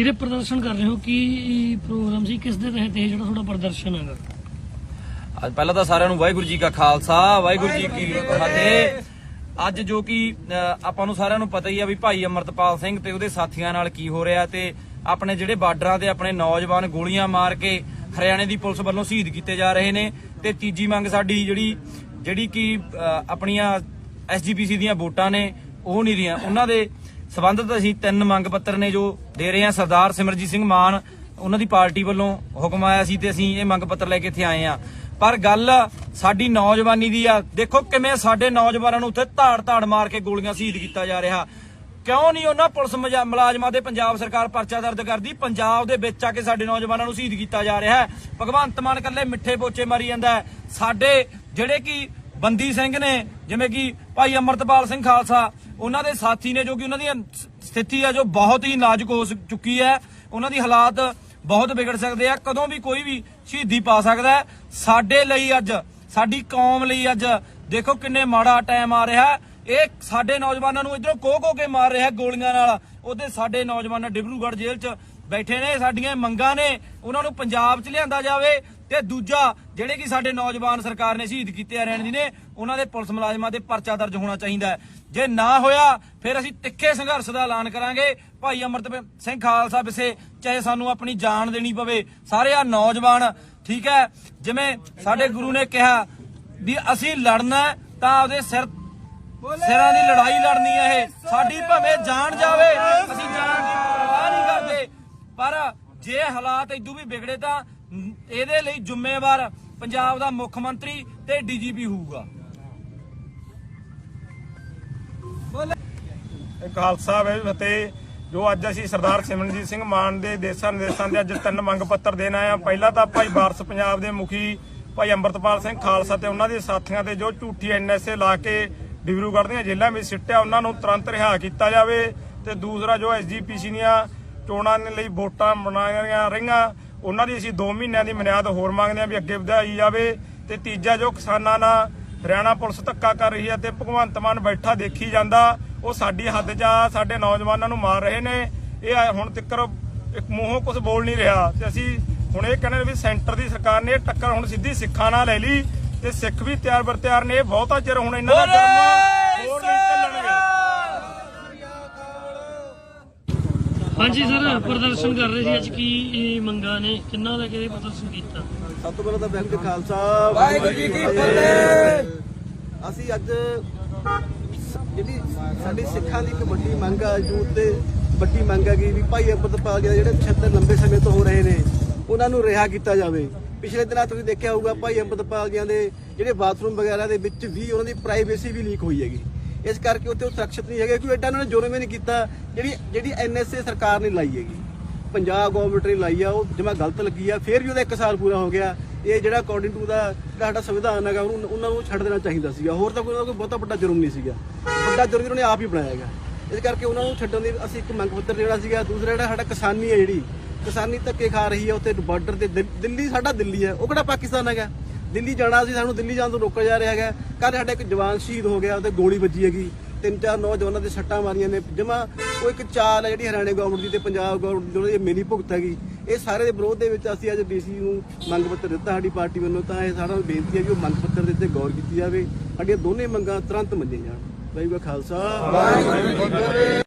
ਸਿਰੇ ਪ੍ਰਦਰਸ਼ਨ ਕਰ ਰਹੇ ਹੋ ਕੀ ਪ੍ਰੋਗਰਾਮ ਸੀ? ਕਿਸ ਦੇ ਤਹਿਤ ਇਹ ਜਿਹੜਾ ਤੁਹਾਡਾ ਪ੍ਰਦਰਸ਼ਨ ਹੈਗਾ? ਅੱਜ ਪਹਿਲਾਂ ਤਾਂ ਸਾਰਿਆਂ ਨੂੰ ਵਾਹਿਗੁਰੂ ਜੀ ਕਾ ਖਾਲਸਾ ਵਾਹਿਗੁਰੂ ਜੀ ਕੀ ਫਤਿਹ। ਅੱਜ ਜੋ ਕਿ ਆਪਾਂ ਨੂੰ ਸਾਰਿਆਂ ਨੂੰ ਪਤਾ ਹੀ ਆ ਵੀ ਭਾਈ ਅਮਰਤਪਾਲ ਸਿੰਘ ਤੇ ਉਹਦੇ ਸਾਥੀਆਂ ਨਾਲ ਕੀ ਹੋ ਰਿਹਾ ਤੇ ਆਪਣੇ ਜਿਹੜੇ ਬਾਰਡਰਾਂ ਤੇ ਆਪਣੇ ਨੌਜਵਾਨ ਗੋਲੀਆਂ ਮਾਰ ਕੇ ਹਰਿਆਣੇ ਦੀ ਪੁਲਿਸ ਵੱਲੋਂ ਸ਼ਹੀਦ ਕੀਤੇ ਜਾ ਰਹੇ ਨੇ ਤੇ ਤੀਜੀ ਮੰਗ ਸਾਡੀ ਜਿਹੜੀ ਜਿਹੜੀ ਕਿ ਆਪਣੀਆਂ ਐਸਜੀਪੀਸੀ ਦੀਆਂ ਵੋਟਾਂ ਨੇ ਉਹ ਨਹੀਂ ਰਹੀਆਂ। ਉਹਨਾਂ ਦੇ ਸਬੰਧਤ ਅਸੀਂ ਤਿੰਨ ਮੰਗ ਪੱਤਰ ਨੇ ਜੋ ਦੇ ਰਹੇ ਹਾਂ। ਸਰਦਾਰ ਸਿਮਰਜੀਤ ਸਿੰਘ ਮਾਨ, ਉਹਨਾਂ ਦੀ ਪਾਰਟੀ ਵੱਲੋਂ ਹੁਕਮ ਆਇਆ ਸੀ ਤੇ ਅਸੀਂ ਇਹ ਮੰਗ ਪੱਤਰ ਲੈ ਕੇ ਇੱਥੇ ਆਏ ਆ ਪਰ ਗੱਲ ਸਾਡੀ ਨੌਜਵਾਨੀ ਦੀ ਆ। ਦੇਖੋ ਕਿਵੇਂ ਸਾਡੇ ਨੌਜਵਾਨਾਂ ਨੂੰ ਉੱਥੇ ਧਾੜ ਧਾੜ ਮਾਰ ਕੇ ਗੋਲੀਆਂ ਸ਼ਹੀਦ ਕੀਤਾ ਜਾ ਰਿਹਾ। ਕਿਉਂ ਨਹੀਂ ਉਹਨਾਂ ਪੁਲਿਸ ਮੁਲਾਜ਼ਮਾਂ ਦੇ ਪੰਜਾਬ ਸਰਕਾਰ ਪਰਚਾ ਦਰਜ ਕਰਦੀ? ਪੰਜਾਬ ਦੇ ਵਿੱਚ ਆ ਕੇ ਸਾਡੇ ਨੌਜਵਾਨਾਂ ਨੂੰ ਸ਼ਹੀਦ ਕੀਤਾ ਜਾ ਰਿਹਾ ਹੈ। ਭਗਵੰਤ ਮਾਨ ਕੱਲੇ ਮਿੱਠੇ ਪੋਚੇ ਮਾਰੀ ਜਾਂਦਾ ਹੈ। ਸਾਡੇ ਜਿਹੜੇ ਕਿ ਬੰਦੀ ਸਿੰਘ ਨੇ, ਜਿਵੇਂ ਕਿ ਭਾਈ ਅਮਰਤਪਾਲ ਸਿੰਘ ਖਾਲਸਾ, ਉਹਨਾਂ ਦੇ ਸਾਥੀ ਨੇ ਜੋ ਕਿ ਉਹਨਾਂ ਦੀ ਸਥਿਤੀ ਹੈ ਜੋ ਬਹੁਤ ਹੀ ਨਾਜ਼ੁਕ ਹੋ ਚੁੱਕੀ ਹੈ। ਉਹਨਾਂ ਦੀ ਹਾਲਾਤ ਬਹੁਤ ਵਿਗੜ ਸਕਦੇ ਆ। ਕਦੋਂ ਵੀ ਕੋਈ ਵੀ ਸ਼ਹੀਦੀ ਪਾ ਸਕਦਾ ਹੈ। ਸਾਡੇ ਲਈ ਅੱਜ, ਸਾਡੀ ਕੌਮ ਲਈ ਅੱਜ ਦੇਖੋ ਕਿੰਨੇ ਮਾੜਾ ਟਾਈਮ ਆ ਰਿਹਾ ਇਹ ਸਾਡੇ ਨੌਜਵਾਨਾਂ ਨੂੰ ਇਧਰੋਂ ਕੋਹ ਕੋਹ ਕੇ ਮਾਰ ਰਿਹਾ ਗੋਲੀਆਂ ਨਾਲ। ਉਹਦੇ ਸਾਡੇ ਨੌਜਵਾਨ ਡਿਬਰੂਗੜ੍ਹ ਜੇਲ੍ਹ 'ਚ ਬੈਠੇ ਨੇ, ਸਾਡੀਆਂ ਮੰਗਾਂ ਨੇ, ਉਹਨਾਂ ਨੂੰ ਪੰਜਾਬ 'ਚ ਲਿਆਂਦਾ ਜਾਵੇ ਤੇ ਦੂਜਾ, ਜਿਹੜੇ ਕਿ ਸਾਡੇ ਨੌਜਵਾਨ ਸਰਕਾਰ ਨੇ ਸ਼ਹੀਦ ਕੀਤੇ ਆ ਦੀ ਨੇ, ਉਹਨਾਂ ਦੇ ਪੁਲਿਸ ਮੁਲਾਜ਼ਮਾਂ ਤੇ ਪਰਚਾ ਦਰਜ ਹੋਣਾ ਚਾਹੀਦਾ ਜੇ ਨਾ ਹੋਇਆ, ਫਿਰ ਅਸੀਂ ਤਿੱਖੇ ਸੰਘਰਸ਼ ਦਾ ਐਲਾਨ ਕਰਾਂਗੇ। ਭਾਈ ਅਮਰਤ ਸਿੰਘ ਖਾਲਸਾ ਵਿਸੇ ਚਾਹੇ ਸਾਨੂੰ ਆਪਣੀ ਜਾਨ ਦੇਣੀ ਪਵੇ, ਸਾਰੇ ਆ ਨੌਜਵਾਨ, ਠੀਕ ਹੈ? ਜਿਵੇਂ ਸਾਡੇ ਗੁਰੂ ਨੇ ਕਿਹਾ ਵੀ ਅਸੀਂ ਲੜਨਾ ਤਾਂ ਆਪਦੇ ਸਿਰ ਸਿਰਾਂ ਦੀ ਲੜਾਈ ਲੜਨੀ ਹੈ ਇਹ। ਸਾਡੀ ਭਾਵੇਂ ਜਾਨ ਜਾਵੇ, ਅਸੀਂ ਜਾਨ ਦੀ ਪਰਵਾਹ ਨਹੀਂ ਕਰਦੇ। ਪਰ ਜੇ ਹਾਲਾਤ ਇਦੋਂ ਵੀ ਵਿਗੜੇ ਤਾਂ ਇਹਦੇ ਲਈ ਜ਼ਿੰਮੇਵਾਰ ਪੰਜਾਬ ਦਾ ਮੁੱਖ ਮੰਤਰੀ ਤੇ ਡੀਜੀਪੀ ਹੋਊਗਾ। ਖਾਲਸਾ ਵੇ ਫਤਿਹ ਜੋ ਅੱਜ ਅਸੀਂ ਸਰਦਾਰ ਸਿਮਰਨਜੀਤ ਸਿੰਘ ਮਾਨ ਦੇ ਦੇਸਾਂ ਨਿਰਦੇਸ਼ਾਂ ਦੇ ਅੱਜ ਤਿੰਨ ਮੰਗ ਪੱਤਰ ਦੇਣ ਆਏ ਆ ਪਹਿਲਾ ਤਾਂ ਭਾਈ ਵਾਰਸ ਪੰਜਾਬ ਦੇ ਮੁਖੀ ਭਾਈ ਅੰਮ੍ਰਿਤਪਾਲ ਸਿੰਘ ਖਾਲਸਾ ਤੇ ਉਹਨਾਂ ਦੇ ਸਾਥੀਆਂ ਤੇ ਜੋ ਝੂਠੀ ਐਨਐਸਏ ਲਾ ਕੇ ਡਿਬਰੂਗੜ੍ਹ ਦੀਆਂ ਜੇਲ੍ਹਾਂ ਵਿੱਚ ਸਿੱਟਿਆ, ਉਹਨਾਂ ਨੂੰ ਤੁਰੰਤ ਰਿਹਾ ਕੀਤਾ ਜਾਵੇ ਤੇ ਦੂਸਰਾ ਜੋ ਐਸਜੀਪੀਸੀ ਦੀਆਂ ਚੋਣਾਂ ਦੇ ਲਈ ਵੋਟਾਂ ਬਣਾਈਆਂ ਰਹੀਆਂ, ਉਹਨਾਂ ਦੀ ਅਸੀਂ 2 ਮਹੀਨਿਆਂ ਦੀ ਮਨਿਆਦ ਹੋਰ ਮੰਗਦੇ ਹਾਂ ਵੀ ਅੱਗੇ ਵਧਾਈ ਜਾਵੇ ਤੇ ਤੀਜਾ ਜੋ ਕਿਸਾਨਾਂ ਨਾਲ ਹਰਿਆਣਾ ਪੁਲਿਸ ਧੱਕਾ ਕਰ ਰਹੀ ਹੈ ਤੇ ਭਗਵੰਤ ਮਾਨ ਬੈਠਾ ਦੇਖੀ ਜਾਂਦਾ, ਉਹ ਸਾਡੀ ਹੱਦ 'ਚ ਆ, ਸਾਡੇ ਨੌਜਵਾਨਾਂ ਨੂੰ ਮਾਰ ਰਹੇ ਨੇ, ਇਹ ਹੁਣ ਤੱਕ ਇੱਕ ਮੂੰਹੋਂ ਕੁਝ ਬੋਲ ਨਹੀਂ ਰਿਹਾ ਤੇ ਅਸੀਂ ਹੁਣ ਇਹ ਕਹਿੰਦੇ ਵੀ ਸੈਂਟਰ ਦੀ ਸਰਕਾਰ ਨੇ ਟੱਕਰ ਹੁਣ ਸਿੱਧੀ ਸਿੱਖਾਂ ਨਾਲ ਲੈ ਲਈ ਤੇ ਸਿੱਖ ਵੀ ਤਿਆਰ ਬਰ ਤਿਆਰ ਨੇ ਇਹ ਬਹੁਤਾ ਚਿਰ ਹੁਣ ਇਹਨਾਂ ਦਾ ਗਰਮ ਹੋਰ ਨਹੀਂ ਚੱਲਣਗੇ। ਹਾਂਜੀ ਸਰ ਪ੍ਰਦਰਸ਼ਨ ਕਰ ਰਹੇ ਸੀ ਅੱਜ ਕੀ ਇਹ ਮੰਗਾਂ ਨੇ? ਕਿੰਨਾ ਦਾ ਕਿਹਦੇ ਪ੍ਰਦਰਸ਼ਨ ਕੀਤਾ? ਸਭ ਤੋਂ ਪਹਿਲਾਂ ਤਾਂ ਬੈਂਕ ਖਾਲਸਾ। ਵਾਹਿਗੁਰੂ ਜੀ ਕੀ ਫਤਿਹ। ਅਸੀਂ ਅੱਜ ਜਿਹੜੀ ਸਾਡੀ ਸਿੱਖਾਂ ਦੀ ਇੱਕ ਵੱਡੀ ਮੰਗ ਆ ਯੂਥ ਤੇ ਵੱਡੀ ਮੰਗ ਹੈਗੀ ਵੀ ਭਾਈ ਅੰਮ੍ਰਿਤਪਾਲ ਜਿਹੜੇ 76 ਲੰਬੇ ਸਮੇਂ ਤੋਂ ਹੋ ਰਹੇ ਨੇ ਉਹਨਾਂ ਨੂੰ ਰਿਹਾ ਕੀਤਾ ਜਾਵੇ। ਪਿਛਲੇ ਦਿਨਾਂ ਤੁਸੀਂ ਦੇਖਿਆ ਹੋਊਗਾ ਭਾਈ ਅੰਮ੍ਰਿਤਪਾਲ ਜੀ ਦੇ ਜਿਹੜੇ ਬਾਥਰੂਮ ਵਗੈਰਾ ਦੇ ਵਿੱਚ ਵੀ ਉਹਨਾਂ ਦੀ ਪ੍ਰਾਈਵੇਸੀ ਵੀ ਲੀਕ ਹੋਈ ਹੈਗੀ। ਇਸ ਕਰਕੇ ਉੱਥੇ ਉਹ ਸੁਰੱਖਿਅਤ ਨਹੀਂ ਹੈਗੇ ਕਿਉਂਕਿ ਐਡਾ ਉਹਨਾਂ ਨੇ ਜੁਰਮ ਹੀ ਨਹੀਂ ਕੀਤਾ, ਜਿਹੜੀ ਜਿਹੜੀ ਐਨਐਸਏ ਸਰਕਾਰ ਨੇ ਲਾਈ ਹੈਗੀ। ਪੰਜਾਬ ਗਵਰਨਮੈਂਟ ਨੇ ਲਾਈ ਆ, ਉਹ ਜਮਾ ਗਲਤ ਲੱਗੀ ਆ, ਫਿਰ ਵੀ ਉਹਦਾ 1 ਸਾਲ ਪੂਰਾ ਹੋ ਗਿਆ। ਇਹ ਜਿਹੜਾ ਅਕੋਰਡਿੰਗ ਟੂ ਦਾ ਜਿਹੜਾ ਸਾਡਾ ਸੰਵਿਧਾਨ ਹੈਗਾ, ਉਹਨੂੰ, ਉਹਨਾਂ ਨੂੰ ਛੱਡ ਦੇਣਾ ਚਾਹੀਦਾ ਸੀਗਾ। ਹੋਰ ਤਾਂ ਕੋਈ, ਉਹਦਾ ਕੋਈ ਬਹੁਤਾ ਵੱਡਾ ਜੁਰਮ ਨਹੀਂ ਸੀਗਾ। ਵੱਡਾ ਜੁਰਮ ਉਹਨਾਂ ਨੇ ਆਪ ਹੀ ਬਣਾਇਆ ਹੈਗਾ। ਇਸ ਕਰਕੇ ਉਹਨਾਂ ਨੂੰ ਛੱਡਣ ਦੀ ਅਸੀਂ ਇੱਕ ਮੰਗ ਪੱਤਰ ਜਿਹੜਾ ਸੀਗਾ, ਦੂਸਰਾ ਜਿਹੜਾ ਸਾਡਾ ਕਿਸਾਨੀ ਹੈ ਜਿਹੜੀ ਕਿਸਾਨੀ ਧੱਕੇ ਖਾ ਰਹੀ ਹੈ, ਉੱਥੇ ਬਾਰਡਰ ਤੇ ਦਿਲ- ਦਿੱਲੀ, ਸਾਡਾ ਦਿੱਲੀ ਹੈ। ਉਹ ਕਿਹੜਾ ਪਾਕਿਸਤਾਨ ਹੈਗਾ? ਦਿੱਲੀ ਜਾਣਾ ਸੀ, ਸਾਨੂੰ ਦਿੱਲੀ ਜਾਣ ਤੋਂ ਰੋਕਿਆ ਜਾ ਰਿਹਾ ਹੈਗਾ। ਕੱਲ ਸਾਡਾ ਇੱਕ ਜਵਾਨ ਸ਼ਹੀਦ ਹੋ ਗਿਆ ਉਹਤੇ ਗੋਲੀ ਵੱਜੀ ਹੈਗੀ। ਤਿੰਨ ਚਾਰ ਨੌਜਵਾਨਾਂ ਦੇ ਸੱਟਾਂ ਮਾਰੀਆਂ ਨੇ। ਜਮਾ ਉਹ ਇੱਕ ਚਾਲ ਹੈ ਜਿਹੜੀ ਹਰਿਆਣੇ ਗਵਰਨਮੈਂਟ ਦੀ ਤੇ ਪੰਜਾਬ ਗਵਰਨਮੈਂਟ ਦੀ ਜਿਹੜੀ ਮੇਰੀ ਭੁਗਤ ਹੈਗੀ। ਇਹ ਸਾਰੇ ਦੇ ਵਿਰੋਧ ਦੇ ਵਿੱਚ ਅਸੀਂ ਅੱਜ ਡੀਸੀ ਨੂੰ ਮੰਗ ਪੱਤਰ ਦਿੱਤਾ, ਸਾਡੀ ਪਾਰਟੀ ਵੱਲੋਂ। ਤਾਂ ਇਹ ਸਾਡਾ ਬੇਨਤੀ ਹੈ ਕਿ ਉਹ ਮੰਗ ਪੱਤਰ ਦੇ ਉੱਤੇ ਗੌਰ ਕੀਤੀ ਜਾਵੇ। ਸਾਡੀਆਂ ਦੋਨੇ ਮੰਗਾਂ ਤੁਰੰਤ ਮੰਨੀਆਂ ਜਾਣ। ਵਾਹਿਗੁਰੂ ਜੀ ਕਾ ਖਾਲਸਾ।